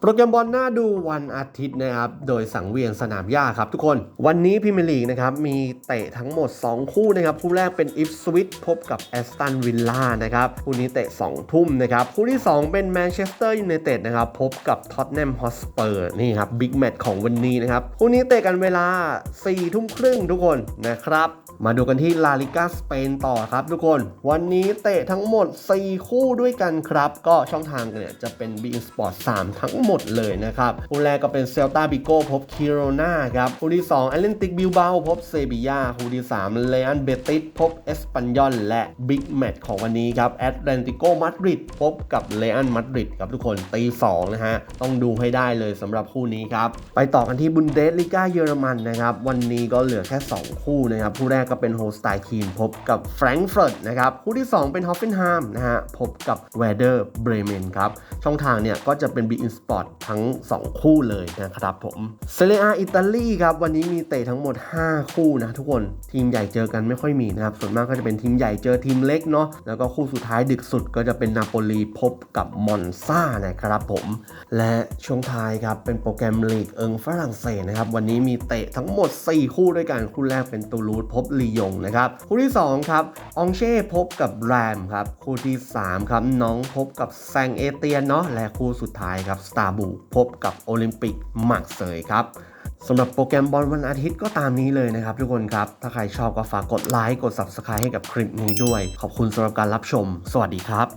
โปรแกรมบอลน่าดูวันอาทิตย์นะครับ โดยสังเวียนสนามหญ้าครับทุกคน วันนี้พรีเมียร์ลีกนะครับ มีเตะทั้งหมด 2 คู่นะครับ คู่แรกเป็นอิฟสวิตพบกับแอสตันวิลล่านะครับ คู่นี้เตะ 2 ทุ่มนะครับ คู่ที่ 2 เป็นแมนเชสเตอร์ยูไนเต็ดนะครับ พบกับท็อตแนมฮอสเปอร์นี่ครับบิ๊กแมตช์ของวันนี้นะครับ คู่นี้เตะกันเวลา4ทุ่มครึ่งทุกคนนะครับ มาดูกันที่ลาลิกาสเปนต่อครับทุกคน วันนี้เตะทั้งหมด 4 คู่ด้วยกันครับ ก็ช่องทางเนี่ยจะเป็น b ี s p o r t 3ทั้งหมดเลยนะครับ คู่แรกก็เป็นเซลตาบิโกพบคิโรนาครับ คู่ที่2 a อ l เลนติกบิลเบาพบเซบียาคู่ที่3เลอันเบติสพบเอสปันยอนและบิ๊กแมตช์ของวันนี้ครับแอตแลนติโกมาดริดพบกับเลอันมาดริดครับทุกคนตี2นะฮะต้องดูให้ได้เลยสำหรับคู่นี้ครับไปต่อกันที่บุนเดสลิก้าเยอรมันนะครับวันนี้ก็เหลือแค่ 2 คู่นะครับคู่แรกก็เป็นโฮสไตคีนพบกับแฟรงก์เฟิร์ตนะครับคู่ที่ 2 เป็นฮอฟเฟนไฮม์นะฮะพบกับเวเดอร์เบรเมนครับช่องทางเนี่ยก็จะเป็น b ีอินสปอร์ตทั้ง 2 คู่เลยนะครับผมเซเรียอิตาลีครับวันนี้มีเตะทั้งหมด 5 คู่นะทุกคนทีมใหญ่เจอกันไม่ค่อยมีนะครับส่วนมากก็จะเป็นทีมใหญ่เจอทีมเล็กเนาะแล้วก็คู่สุดท้ายดึกสุดก็จะเป็นนาโปลีพบกับมอนซานะครับผม และช่วงท้ายครับเป็นโปรแกรมลีกเอิงฝรั่งเศสนะครับวันนี้มีเตะทั้งหมด 4 คู่ด้วยกันคู่แรกเป็นตูลูสพบลียงนะครับคู่ที่2ครับองเช่พบกับแรมครับคู่ที่3ครับน้องพบกับแซงเอเตียนเนาะและคู่สุดท้ายครับสตาร์บูพบกับโอลิมปิกหมักเซยครับสำหรับโปรแกรมบอลวันอาทิตย์ก็ตามนี้เลยนะครับทุกคนครับ ถ้าใครชอบก็ฝากกดไลค์กด Subscribe ให้กับคลิปนี้ด้วย ขอบคุณสำหรับการรับชม สวัสดีครับ